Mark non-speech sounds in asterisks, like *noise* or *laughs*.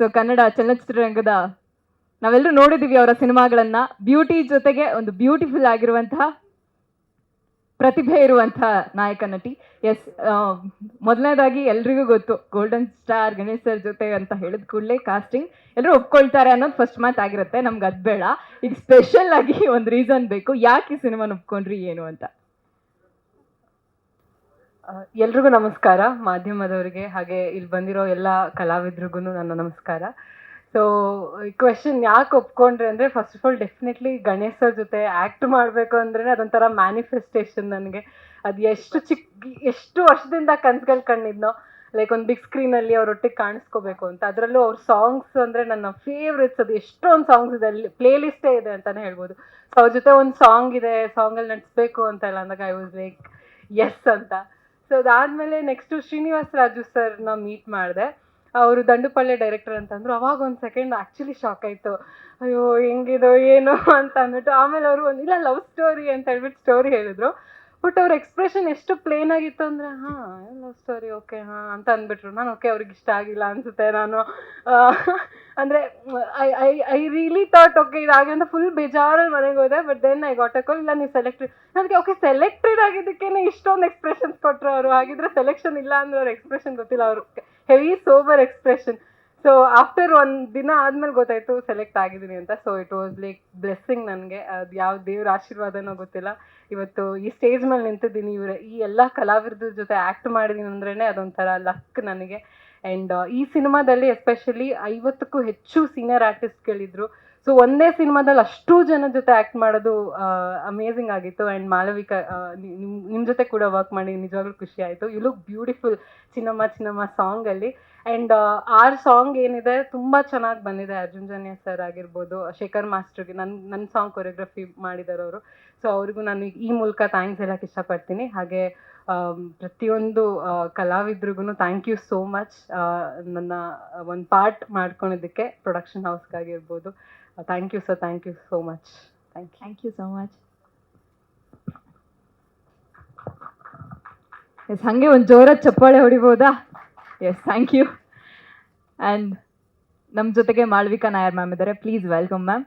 So Kannada ಚಲನಚಿತ್ರರಂಗದ ನಾವೆಲ್ಲರೂ ನೋಡಿದ್ದೀವಿ ಅವರ ಸಿನಿಮಾಗಳನ್ನ. ಬ್ಯೂಟಿ ಜೊತೆಗೆ ಒಂದು ಬ್ಯೂಟಿಫುಲ್ ಆಗಿರುವಂತಹ ಪ್ರತಿಭೆ ಇರುವಂತಹ ನಾಯಕ, ನಟಿ. ಎಸ್ ಮೊದಲನೇದಾಗಿ ಎಲ್ರಿಗೂ ಗೊತ್ತು. ಗೋಲ್ಡನ್ ಸ್ಟಾರ್ ಗಣೇಶ್ ಸರ್ ಜೊತೆ ಅಂತ ಹೇಳಿದ ಕೂಡಲೇ ಕಾಸ್ಟಿಂಗ್ ಎಲ್ಲರೂ ಒಪ್ಕೊಳ್ತಾರೆ ಅನ್ನೋದು ಫಸ್ಟ್ ಮಾತು ಆಗಿರುತ್ತೆ. ನಮ್ಗೆ ಅದು ಬೇಡ. ಈಗ ಸ್ಪೆಷಲ್ ಆಗಿ *laughs* ಒಂದು ರೀಸನ್ ಬೇಕು. ಯಾಕೆ ಈ ಸಿನಿಮಾನ ಒಪ್ಕೊಂಡ್ರಿ ಏನು ಅಂತ. ಎಲ್ರಿಗೂ ನಮಸ್ಕಾರ. ಮಾಧ್ಯಮದವರಿಗೆ ಹಾಗೆ ಇಲ್ಲಿ ಬಂದಿರೋ ಎಲ್ಲ ಕಲಾವಿದ್ರಿಗೂ ನನ್ನ ನಮಸ್ಕಾರ. ಸೊ ಈ ಕ್ವೆಶನ್ ಯಾಕೆ ಒಪ್ಕೊಂಡ್ರೆ ಅಂದರೆ first of all definitely Ganesha ಜೊತೆ ಆ್ಯಕ್ಟ್ ಮಾಡಬೇಕು ಅಂದ್ರೆ ಅದೊಂಥರ ಮ್ಯಾನಿಫೆಸ್ಟೇಷನ್ ನನಗೆ. ಅದು ಎಷ್ಟು ಚಿಕ್ಕ, ಎಷ್ಟು ವರ್ಷದಿಂದ ಕನ್ಸುಗಳು ಕಂಡಿದ್ನೋ ಲೈಕ್ ಒಂದು ಬಿಗ್ ಸ್ಕ್ರೀನಲ್ಲಿ ಅವರೊಟ್ಟಿಗೆ ಕಾಣಿಸ್ಕೋಬೇಕು ಅಂತ. ಅದರಲ್ಲೂ ಅವ್ರ ಸಾಂಗ್ಸ್ ಅಂದರೆ ನನ್ನ ಫೇವ್ರೆಟ್ಸ್ ಅದು ಎಷ್ಟೊಂದು ಸಾಂಗ್ಸ್ ಇದೆ, ಅಲ್ಲಿ ಪ್ಲೇ ಲಿಸ್ಟೇ ಇದೆ ಅಂತಲೇ ಹೇಳ್ಬೋದು. ಸೊ ಅವ್ರ ಜೊತೆ ಒಂದು ಸಾಂಗ್ ಇದೆ ಸಾಂಗಲ್ಲಿ ನಟಿಸ್ಬೇಕು ಅಂತ ಎಲ್ಲ ಅಂದಾಗ ಐ ವಾಸ್ ಲೈಕ್ ಎಸ್ ಅಂತ. ಸೊ ಅದಾದಮೇಲೆ ನೆಕ್ಸ್ಟು ಶ್ರೀನಿವಾಸ್ ರಾಜು ಸರ್ನ ಮೀಟ್ ಮಾಡಿದೆ. ಅವರು ದಂಡುಪಳ್ಳೆ ಡೈರೆಕ್ಟರ್ ಅಂತಂದ್ರು. ಅವಾಗ ಒಂದು ಸೆಕೆಂಡ್ ಆ್ಯಕ್ಚುಲಿ ಶಾಕ್ ಆಯಿತು. ಅಯ್ಯೋ, ಹೆಂಗಿದೋ, ಏನೋ ಅಂತ ಅಂದ್ಬಿಟ್ಟು ಆಮೇಲೆ ಅವರು ಒಂದು, ಇಲ್ಲ ಲವ್ ಸ್ಟೋರಿ ಅಂತ ಹೇಳ್ಬಿಟ್ಟು ಸ್ಟೋರಿ ಹೇಳಿದ್ರು. ಬಟ್ ಅವ್ರ ಎಕ್ಸ್ಪ್ರೆಷನ್ ಎಷ್ಟು ಪ್ಲೇನ್ ಆಗಿತ್ತು ಅಂದ್ರೆ, ಹಾಂ ಲವ್ ಸ್ಟೋರಿ ಓಕೆ ಹಾಂ, ಅಂತ ಅಂದ್ಬಿಟ್ರು. ನಾನು ಓಕೆ ಅವ್ರಿಗೆ ಇಷ್ಟ ಆಗಿಲ್ಲ ಅನ್ಸುತ್ತೆ ನಾನು. ಅಂದರೆ I I I really thought okay ಇದಾಗಿ ಅಂತ ಫುಲ್ ಬೇಜಾರಲ್ಲಿ ಮನೆಗೆ ಹೋದೆ but then I got a call ಇಲ್ಲ, ನೀವು ಸೆಲೆಕ್ಟೆಡ್ ನನಗೆ ಓಕೆ ಸೆಲೆಕ್ಟೆಡ್ ಆಗಿದ್ದಕ್ಕೇನೆ ಇಷ್ಟೊಂದು ಎಕ್ಸ್ಪ್ರೆಷನ್ಸ್ ಕೊಟ್ಟರು ಅವರು. ಹಾಗಿದ್ರೆ ಸೆಲೆಕ್ಷನ್ ಇಲ್ಲ ಅಂದ್ರೆ ಅವ್ರ ಎಕ್ಸ್ಪ್ರೆಷನ್ ಗೊತ್ತಿಲ್ಲ. ಅವರು heavy sober expression so after ಒಂದು ದಿನ ಆದ್ಮೇಲೆ ಗೊತ್ತಾಯ್ತು ಸೆಲೆಕ್ಟ್ ಆಗಿದ್ದೀನಿ ಅಂತ. So it was like blessing ನನಗೆ. ಅದು ಯಾವ ದೇವ್ರ ಆಶೀರ್ವಾದನೋ ಗೊತ್ತಿಲ್ಲ. ಇವತ್ತು ಈ ಸ್ಟೇಜ್ ಮೇಲೆ ನಿಂತಿದ್ದೀನಿ. ಇವ್ರ ಈ ಎಲ್ಲ ಕಲಾವಿದ್ರ ಜೊತೆ ಆ್ಯಕ್ಟ್ ಮಾಡಿದೀನಿ ಅಂದ್ರೇ ಅದೊಂಥರ ಲಕ್ ನನಗೆ. ಆ್ಯಂಡ್ ಈ ಸಿನಿಮಾದಲ್ಲಿ ಎಸ್ಪೆಷಲಿ ಐವತ್ತಕ್ಕೂ ಹೆಚ್ಚು ಸೀನಿಯರ್ ಆರ್ಟಿಸ್ಟ್ಗಳಿದ್ರು ಸೊ ಒಂದೇ ಸಿನಿಮಾದಲ್ಲಿ ಅಷ್ಟು ಜನ ಜೊತೆ ಆ್ಯಕ್ಟ್ ಮಾಡೋದು ಅಮೇಝಿಂಗ್ ಆಗಿತ್ತು. ಆ್ಯಂಡ್ ಮಾಲವಿಕಾ ನಿಮ್ಮ ಜೊತೆ ಕೂಡ ವರ್ಕ್ ಮಾಡಿ, ನಿಜವಾಗ್ಲೂ ಖುಷಿ ಆಯಿತು. You look beautiful Chinnamma Chinnamma ಸಾಂಗಲ್ಲಿ and our song ಏನಿದೆ ತುಂಬಾ ಚೆನ್ನಾಗಿ ಬಂದಿದೆ ಅರ್ಜುನ್ ಜನ್ಯ ಸರ್ ಆಗಿರ್ಬೋದು, ಶೇಖರ್ ಮಾಸ್ಟರ್ಗೆ ನನ್ನ ನನ್ನ ಸಾಂಗ್ ಕೊರಿಯೋಗ್ರಫಿ ಮಾಡಿದ್ದಾರೆ ಅವರು. ಸೊ ಅವ್ರಿಗೂ ನಾನು ಈ ಮೂಲಕ ಥ್ಯಾಂಕ್ಸ್ ಹೇಳಕ್ಕೆ ಇಷ್ಟಪಡ್ತೀನಿ. ಹಾಗೆ ಪ್ರತಿಯೊಂದು ಕಲಾವಿದ್ರಿಗೂ ಥ್ಯಾಂಕ್ ಯು ಸೋ ಮಚ್ ನನ್ನ ಒಂದು ಪಾರ್ಟ್ ಮಾಡ್ಕೊಂಡಿದ್ದಕ್ಕೆ production ಹೌಸ್ಗಾಗಿರ್ಬೋದು thank you sir thank you so much thank you thank you so much yes, ಹಾಗೆ ಒಂದು ಜೋರಾದ ಚಪ್ಪಾಳೆ ಹೊಡಿಬೋದಾ? Yes, thank you. ಆ್ಯಂಡ್ ನಮ್ಮ ಜೊತೆಗೆ ಮಾಳ್ವಿಕಾ ನಾಯರ್ ಮ್ಯಾಮ್ ಇದ್ದಾರೆ ಪ್ಲೀಸ್ ವೆಲ್ಕಮ್ ಮ್ಯಾಮ್.